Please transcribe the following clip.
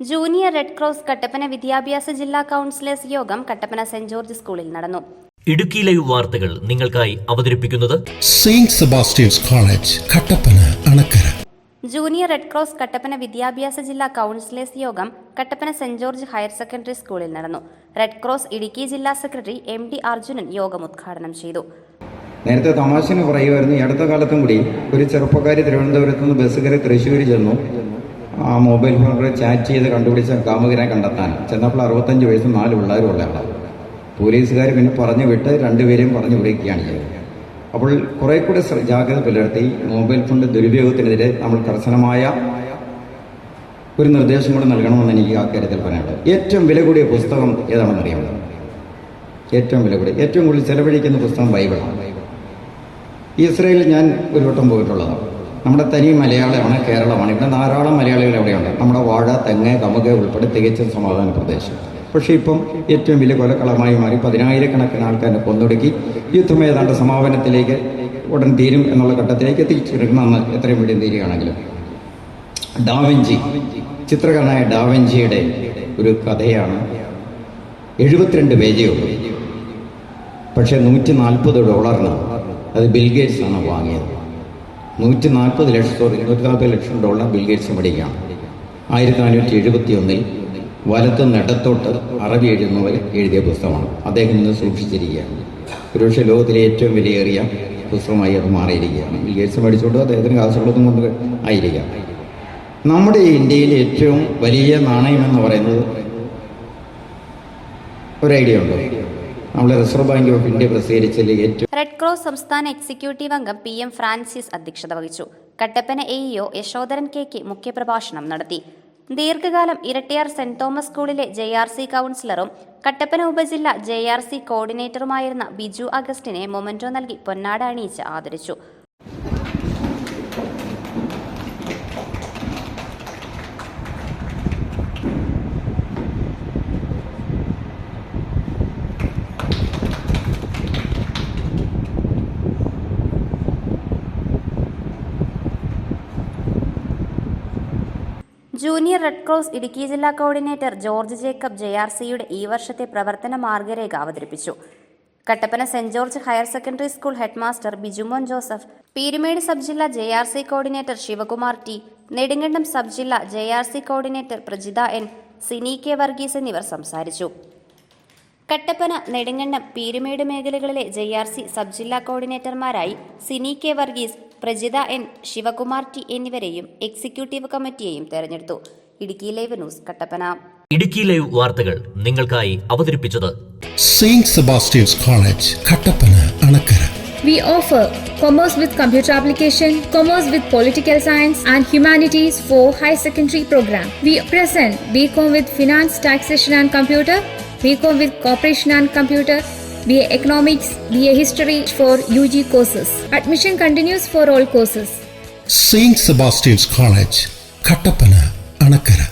Junior red cross Kattappana വിദ്യാഭ്യാസ ജില്ലാ councillors യോഗം കട്ടപ്പന സെന്റ് ജോർജ് സ്കൂളിൽ നടന്നു. ഇടുക്കി ലൈവ് വാർത്തകൾ നിങ്ങൾക്കായി അവതരിപ്പിക്കുന്നത് saint Sebastian's college Kattappana Anakkara. Junior red cross Kattappana വിദ്യാഭ്യാസ ജില്ലാ കൗൺസിലേഴ്സ് യോഗം Kattappana saint George higher secondary സ്കൂളിൽ നടന്നു. റെഡ് ക്രോസ് ഇടുക്കി ജില്ലാ സെക്രട്ടറി എം ഡി അർജുനൻ യോഗം ഉദ്ഘാടനം ചെയ്തു. നേരത്തെ തമാശന് പറയുമായിരുന്നു അടുത്ത കാലത്തും കൂടി ഒരു ചെറുപ്പക്കാരി തിരുവനന്തപുരത്ത് നിന്ന് ബസ് കയറി തൃശ്ശൂർ ചെന്നു. ആ മൊബൈൽ ഫോണിൽ ചാറ്റ് ചെയ്ത് കണ്ടുപിടിച്ച കാമുകനെ കണ്ടെത്താൻ. ചെന്നപ്പോൾ അറുപത്തഞ്ച് വയസ്സും നാല് പിള്ളേരും ഉള്ള ആളാണ് പോലീസുകാർ പിന്നെ പറഞ്ഞു വിട്ട് രണ്ടുപേരെയും പറഞ്ഞു വിളിക്കുകയാണ് ചെയ്തത്. അപ്പോൾ കുറെ കൂടെ ജാഗ്രത പുലർത്തി മൊബൈൽ ഫോണിന്റെ ദുരുപയോഗത്തിനെതിരെ നമ്മൾ കർശനമായ ഒരു നിർദ്ദേശം കൂടെ നൽകണമെന്ന് എനിക്ക് ആ കാര്യത്തിൽ പറയാനുള്ളത്. ഏറ്റവും വില കൂടിയ പുസ്തകം ഏതാണെന്ന് അറിയാമോ? ഏറ്റവും വില കൂടിയ ഏറ്റവും കൂടുതൽ ചെലവഴിക്കുന്ന പുസ്തകം ബൈബിളാണ്. ഇസ്രയേലിൽ ഞാൻ ഒരു വട്ടം പോയിട്ടുള്ളതാണ്. നമ്മുടെ തനി മലയാളമാണ് കേരളമാണ്. ഇവിടെ ധാരാളം മലയാളികൾ എവിടെയുണ്ട് നമ്മുടെ വാഴ തെങ്ങ് കമുക ഉൾപ്പെടെ തികച്ചും സമാധാന പ്രദേശം. പക്ഷേ ഇപ്പം ഏറ്റവും വലിയ കൊലക്കളമായി മാറി പതിനായിരക്കണക്കിന് ആൾക്കാരെ കൊന്നൊടുക്കി യുദ്ധം ഏതാണ്ട് സമാപനത്തിലേക്ക് ഉടൻ തീരും എന്നുള്ള ഘട്ടത്തിലേക്ക് എത്തിച്ചെടുക്കണമെന്ന് എത്രയും വലിയ തീരുകയാണെങ്കിലും. ഡാവിഞ്ചി ചിത്രകാരനായ ഡാവിഞ്ചിയുടെ ഒരു കഥയാണ് എഴുപത്തിരണ്ട് പേജേ പക്ഷേ നൂറ്റി നാൽപ്പത് ഡോളറിന് അത് ബിൽഗേറ്റ്സ് ആണ് വാങ്ങിയത്. നൂറ്റി നാൽപ്പത് ലക്ഷം സോറി നൂറ്റി നാൽപ്പത് ലക്ഷം ഡോളർ ബിൽഗേറ്റ്സ് മേടിക്കുകയാണ് ആയിരത്തി നാനൂറ്റി എഴുപത്തി ഒന്നിൽ വലത്ത് നെടത്തോട്ട് അറബി എഴുതുന്നവർ എഴുതിയ പുസ്തകമാണ്. അദ്ദേഹം ഇന്ന് സൂക്ഷിച്ചിരിക്കുകയാണ്. ഒരുപക്ഷെ ലോകത്തിലെ ഏറ്റവും വിലയേറിയ പുസ്തകമായി അത് മാറിയിരിക്കുകയാണ്. ബിൽഗേറ്റ്സ് മേടിച്ചുകൊണ്ട് അദ്ദേഹത്തിന് കാസർഗോഡ് കൊണ്ട് ആയിരിക്കാം. നമ്മുടെ ഇന്ത്യയിലെ ഏറ്റവും വലിയ നാണയം എന്ന് പറയുന്നത് ഒരു ഐഡിയ ഉണ്ടോ? നമ്മൾ റിസർവ് ബാങ്ക് ഓഫ് ഇന്ത്യ പ്രസിദ്ധീകരിച്ചതിൽ ഏറ്റവും റെഡ് ക്രോസ് സംസ്ഥാന എക്സിക്യൂട്ടീവ് അംഗം പി എം ഫ്രാൻസിസ് അധ്യക്ഷത വഹിച്ചു. Kattappana A E O Yashodharan K K മുഖ്യപ്രഭാഷണം നടത്തി. ദീർഘകാലം ഇരട്ടിയാർ സെന്റ് തോമസ് സ്കൂളിലെ ജെ ആർ സി കൗൺസിലറും കട്ടപ്പന ഉപജില്ല ജെ ആർ സി കോർഡിനേറ്ററുമായിരുന്ന ബിജു അഗസ്റ്റിനെ മൊമന്റോ നൽകി പൊന്നാട അണിയിച്ച് ആദരിച്ചു. ജൂനിയർ റെഡ് ക്രോസ് ഇടുക്കി ജില്ലാ coordinator George Jacob J R സിയുടെ ഈ വർഷത്തെ പ്രവർത്തന മാർഗരേഖ അവതരിപ്പിച്ചു. Kattappana saint George higher secondary school headmaster Bijumon Joseph Peermade sub ജില്ലാ J R C coordinator Sivakumar T Nedumkandam sub ജില്ലാ J R C coordinator Prajitha N Sini K Varghese എന്നിവർ സംസാരിച്ചു. കട്ടപ്പന നെടുങ്കണ്ടം പീരുമേട് മേഖലകളിലെ ജെ ആർ സി സബ് ജില്ലാ കോർഡിനേറ്റർമാരായി Sini K Varghese Prajitha N Sivakumar T എന്നിവരെയും executive കമ്മിറ്റിയെയും തെരഞ്ഞെടുത്തു Idukki live news Kattappana Idukki live വാർത്തകൾ നിങ്ങൾക്കായി അവതരിപ്പിച്ചത് saint Sebastian's college Kattappana Anakkara We offer Commerce with Computer Application, Commerce with Political Science and Humanities for High Secondary program. We present BCom with Finance, Taxation and Computer, BCom with Corporation and Computer, BA Economics, BA History for UG courses. Admission continues for all courses. St. Sebastian's College, Katapana, Anakara.